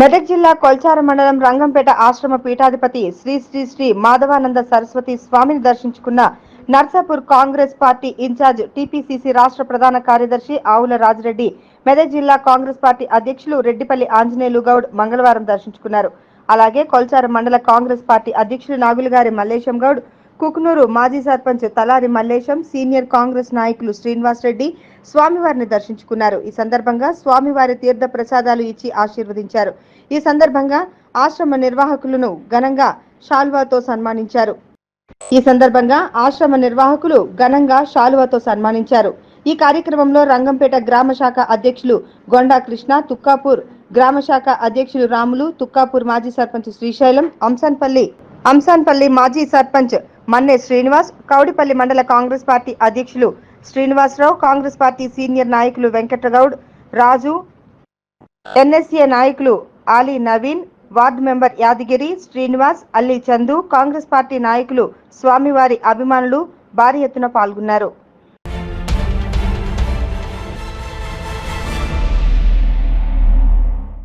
మెదక్ జిల్లా కొల్చార మండలం రంగంపేట ఆశ్రమ పీఠాధిపతి శ్రీ శ్రీ శ్రీ మాధవానంద సరస్వతి స్వామిని దర్శించుకున్న Narsapur Congress party incharge TPCC రాష్ట్ర ప్రధాన కార్యదర్శి ఆవుల రాజిరెడ్డి మెదక్ జిల్లా కాంగ్రెస్ పార్టీ అధ్యక్షులు రెడ్డిపల్లి ఆంజనేయులు గౌడ్ మంగళవారం దర్శించుకున్నారు. అలాగే కొల్చార మండల కాంగ్రెస్ పార్టీ అధ్యక్షులు నాగులగారి మల్లేశం గౌడ్ కుక్నూరు మాజీ సర్పంచ్ తలారి మల్లేశం సీనియర్ కాంగ్రెస్ నాయకులు శ్రీనివాస్ రెడ్డి స్వామివారిని దర్శించుకున్నారు. ఈ సందర్భంగా స్వామివారి తీర్థ ప్రసాదాలు ఇచ్చి ఆశీర్వదించారు. ఈ సందర్భంగా ఆశ్రమ నిర్వాహకులను ఘనంగా షాల్వాతో సన్మానించారు. ఈ సందర్భంగా ఆశ్రమ నిర్వాహకులు ఘనంగా శాలువతో సన్మానించారు. ఈ కార్యక్రమంలో రంగంపేట గ్రామ శాఖ అధ్యక్షులు గొండా కృష్ణ తుక్కాపూర్ గ్రామ శాఖ అధ్యక్షులు రాములు తుక్కాపూర్ మాజీ సర్పంచ్ శ్రీశైలం అంసాన్పల్లి అంసాన్పల్లి మాజీ సర్పంచ్ మన్నె శ్రీనివాస్ కౌడిపల్లి మండల కాంగ్రెస్ పార్టీ అధ్యక్షులు శ్రీనివాసరావు కాంగ్రెస్ పార్టీ సీనియర్ నాయకులు వెంకటగౌడ్ రాజు ఎన్ఎస్ఏ నాయకులు Ali Naveen ward member Yadagiri Srinivas Alli Chandu Congress party నాయకులు స్వామివారి అభిమానులు భారీ ఎత్తున పాల్గొన్నారు.